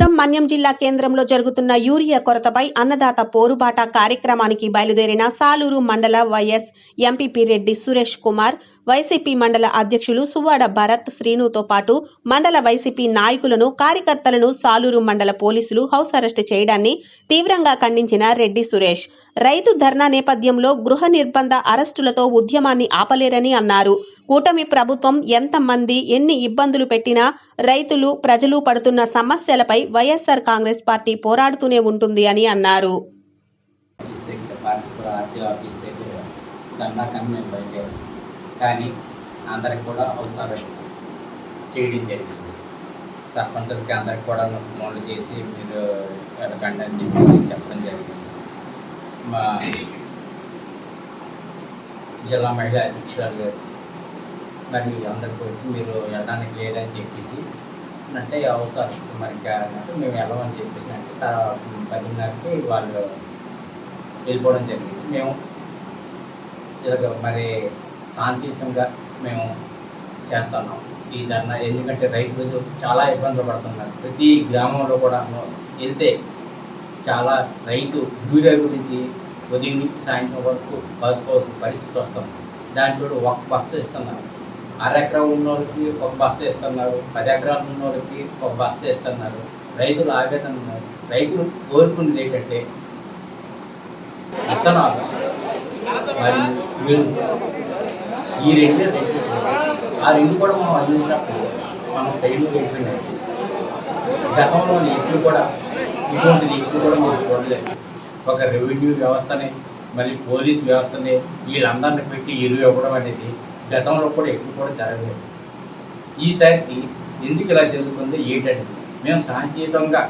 అనంతపురం మన్యం జిల్లా కేంద్రంలో జరుగుతున్న యూరియా కొరతపై అన్నదాత పోరుబాట కార్యక్రమానికి బయలుదేరిన సాలూరు మండల YS MPP Reddy Suresh Kumar YCP మండల అధ్యక్షులు సువ్వాడ భరత్ శ్రీనుతో పాటు మండల వైసీపీ నాయకులను కార్యకర్తలను సాలూరు మండల పోలీసులు హౌస్ అరెస్ట్ చేయడాన్ని తీవ్రంగా ఖండించిన రెడ్డి సురేష్. రైతు ధర్నా నేపథ్యంలో గృహ నిర్బంధ అరెస్టులతో ఉద్యమాన్ని ఆపలేరని అన్నారు. కూటమి ప్రభుత్వం ఎంతమంది ఎన్ని ఇబ్బందులు పెట్టినా రైతులు ప్రజలు పడుతున్న సమస్యలపై వైఎస్ఆర్ కాంగ్రెస్ పార్టీ పోరాడుతూనే ఉంటుంది అని అన్నారు. ఆఫీస్ దగ్గర ఆర్టీఓ ఆఫీస్ దగ్గర దండాకని మేము బయలుదేరాం కానీ అందరికి కూడా హౌస్ అరెస్ట్ చేయడం జరిగింది. సర్పంచులకి అందరికి కూడా ఫోన్లు చేసి మీరు వెళ్ళకండి అని చెప్పేసి చెప్పడం జరిగింది. మా జిల్లా మహిళా అధ్యక్షురాలు గారు మరి అందరికి వచ్చి మీరు వెళ్ళడానికి లేదని చెప్పేసి అంటే హౌస్ అరెస్ట్ మరి ఇంకా అన్నట్టు మేము వెళ్ళమని చెప్పేసి అంటే తర్వాత పదిన్నరకి వాళ్ళు వెళ్ళిపోవడం జరిగింది. మేము ఇలాగ మరి శాంతియుతంగా మేము చేస్తున్నాం ఈ ధర్నా. ఎందుకంటే రైతులు చాలా ఇబ్బందులు పడుతున్నారు. ప్రతి గ్రామంలో కూడా వెళ్తే చాలా రైతు యూరియా గురించి ఉదయం నుంచి సాయంత్రం వరకు కాసుకోవాల్సిన పరిస్థితి వస్తుంది. దాంట్లో ఒక బస్తా ఇస్తున్నారు అర ఎకరం ఉన్న వాళ్ళకి ఒక బస్తా ఇస్తున్నారు పది ఎకరాలు ఉన్న వాళ్ళకి ఒక బస్తా ఇస్తున్నారు రైతులు ఆవేదన ఉన్నారు. రైతులు కోరుకునేది ఏంటంటే విత్తనాలు. మరి ఎరువు ఈ రెండు ఆ రెండు కూడా మనం అందించినప్పుడు మనం సైడ్లో వెళ్ళిపోయినాయి గతంలోని ఎప్పుడు కూడా ఇటువంటిది ఎప్పుడు కూడా మనం చూడలేదు. ఒక రెవెన్యూ వ్యవస్థని మళ్ళీ పోలీస్ వ్యవస్థని వీళ్ళందరిని పెట్టి ఇరువు ఇవ్వడం అనేది గతంలో కూడా ఎప్పుడు కూడా జరగలేదు. ఈసారికి ఎందుకు ఇలా జరుగుతుంది? ఏంటంటే మేము శాంతియుతంగా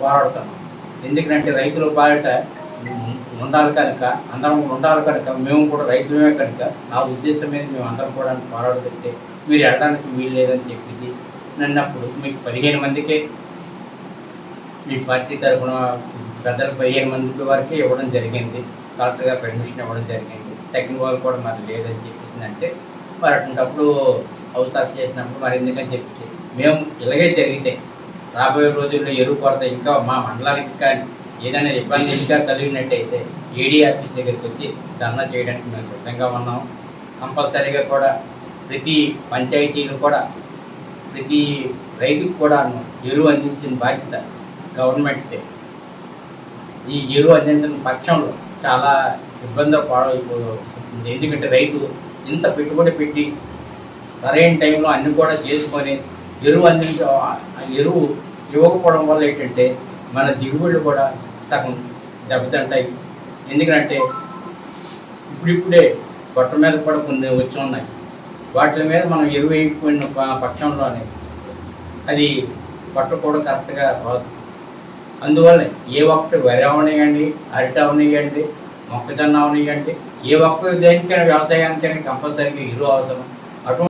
పోరాడుతున్నాం. ఎందుకంటే రైతుల పాలిట ఉండాలి కనుక అందరం ఉండాలి కనుక మేము కూడా రైతులమే కనుక నా ఉద్దేశం మీద మేము అందరం కూడా పోరాడుతుంటే మీరు వెళ్ళడానికి వీలు లేదని చెప్పేసి నన్నప్పుడు మీకు పదిహేను మందికే మీ పార్టీ తరఫున పెద్దలు పదిహేను మంది వరకే ఇవ్వడం జరిగింది. కలెక్టర్గా పర్మిషన్ ఇవ్వడం జరిగింది. టెక్నికల్ వాళ్ళు కూడా మరి లేదని చెప్పేసి అంటే మరి అటువంటిప్పుడు అవసరం చేసినప్పుడు మరి ఎందుకని చెప్పేసి మేము ఇలాగే జరిగితే రాబోయే రోజుల్లో ఎరువు కొరత ఇంకా మా మండలానికి కానీ ఏదైనా ఇబ్బంది ఇంకా కలిగినట్టయితే ఏడీ ఆఫీస్ దగ్గరికి వచ్చి ధర్నా చేయడానికి మేము సిద్ధంగా ఉన్నాం. కంపల్సరీగా కూడా ప్రతి పంచాయతీలు కూడా ప్రతి రైతుకు కూడా ఎరువు అందించిన బాధ్యత గవర్నమెంట్దే. ఈ ఎరువు అందించిన పక్షంలో చాలా ఇబ్బందులు పాడైపోతుంది ఎందుకంటే రైతు ఇంత పెట్టుబడి పెట్టి సరైన టైంలో అన్ని కూడా చేసుకొని ఎరువు అందించ ఎరువు ఇవ్వకపోవడం వల్ల ఏంటంటే మన దిగుబడులు కూడా సగం దెబ్బతింటాయి. ఎందుకంటే ఇప్పుడిప్పుడే బట్ట మీద కూడా కొన్ని వచ్చి ఉన్నాయి. వాటి మీద మనం ఎరువు వేయకపోయిన పక్షంలోనే అది పొట్ట కూడా కరెక్ట్గా రాదు. అందువల్ల ఏ ఒక్కటి వరి అవనివ్వండి అరటి అవనివ్వండి మొక్కజొన్న అవనివ్వండి ఏ ఒక్క దేనికైనా వ్యవసాయానికైనా కంపల్సరీగా ఎరువు అవసరం. అటువంటి